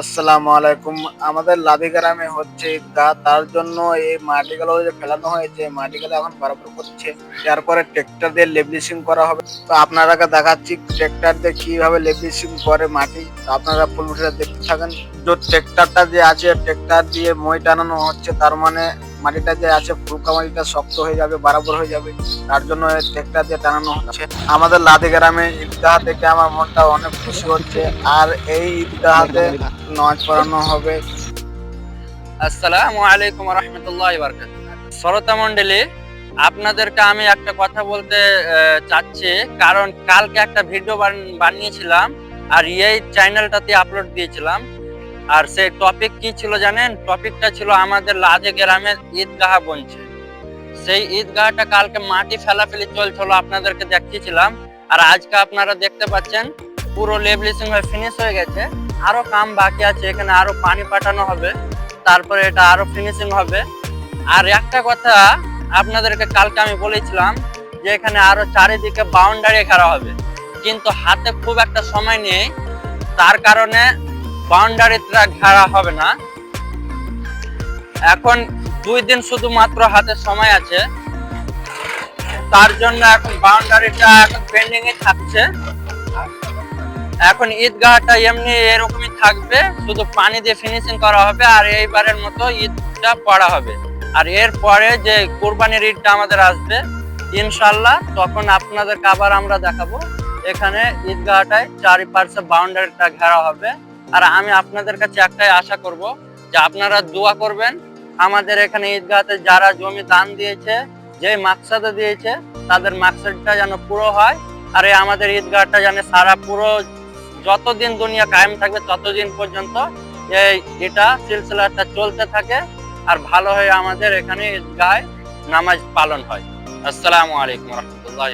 আসসালামু আলাইকুম। আমাদের লাভি গ্রামে হচ্ছে গা, তার জন্য এই মাটিগুলো যে ফেলানো হয়েছে, মাটিগুলো এখন বরাবর করছে। তারপরে ট্রেক্টর দিয়ে লেবলিশিং করা হবে। তো আপনারা দেখাচ্ছি ট্রেক্টর দিয়ে কীভাবে লেবলিশিং করে মাটি। আপনারা ফুল ভিডিও দেখতে থাকেন। যে ট্রেক্টরটা যে আছে ট্রেক্টর দিয়ে মই টানানো হচ্ছে, তার মানে মাটিটা যে আছে ফুলকা মাটিটা শক্ত হয়ে যাবে, বরাবর হয়ে যাবে, তার জন্য ট্রেক্টর দিয়ে টানানো হচ্ছে। আমাদের লাদে গ্রামে ঈদগাহ থেকে আমার মনটা অনেক খুশি হচ্ছে, আর এই ঈদগাহাতে নামাজ পড়ানো হবে। আসসালামু আলাইকুম রহমতুল্লাহ বারকাত শ্রোতা মন্ডলী আপনাদেরকে আমি একটা কথা বলতে চাচ্ছি, কারণ কালকে একটা ভিডিও বানিয়েছিলাম, আর এই চ্যানেলটাতে আপলোড দিয়েছিলাম। আর সেই টপিক কি ছিল জানেন? টপিকটা ছিল আমাদের লাজে গ্রামের ঈদগাহ বনছে। সেই ঈদগাহটা কালকে মাটি ফেলাফেলি চলছিল, আপনাদেরকে দেখিয়েছিলাম। আর আজকে আপনারা দেখতে পাচ্ছেন, পুরো লেবলিশিং হয়ে ফিনিশ হয়ে গেছে। আরও কাম বাকি আছে, এখানে আরও পানি পাঠানো হবে। তারপরে এটা আরও ফিনিশিং হবে। আর একটা কথা আপনাদেরকে কালকে আমি বলেছিলাম যে এখানে আরও চারিদিকে বাউন্ডারি ঘেরা হবে। কিন্তু হাতে খুব একটা সময় নেই। তার কারণে বাউন্ডারিটা ঘেরা হবে না। এখন দুই দিন শুধুমাত্র হাতে সময় আছে। তার জন্য এখন বাউন্ডারিটা এখন পেন্ডিং এ থাকছে। এখন ঈদগাহটা এমনি এরকমই থাকবে, শুধু পানি দিয়ে ফিনিশিং করা হবে আর এইবারের মতো ঈদটা পড়া হবে। আর এরপরে যে কোরবানির ঈদটা আমাদের আসবে ইনশাল্লাহ তখন আপনাদেরকে আবার আমরা দেখাবো। এখানে ঈদগাহটায় চারিপাশে বাউন্ডারিটা ঘেরা হবে। আর আমি আপনাদের কাছে একটাই আশা করব যে আপনারা দোয়া করবেন, আমাদের এখানে ঈদগাহতে যারা জমি দান দিয়েছে যে মাকসাদে দিয়েছে, তাদের মাকসাদটা যেন পুরো হয় আর আমাদের ঈদগাহটা যেন সারা পুরো যতদিন দুনিয়া কায়েম থাকবে ততদিন পর্যন্ত এই এটা সিলসিলাটা চলতে থাকে আর ভালো হয়ে আমাদের এখানে ঈদগাহে নামাজ পালন হয়। আসসালামু আলাইকুম রহমতুল্লাহ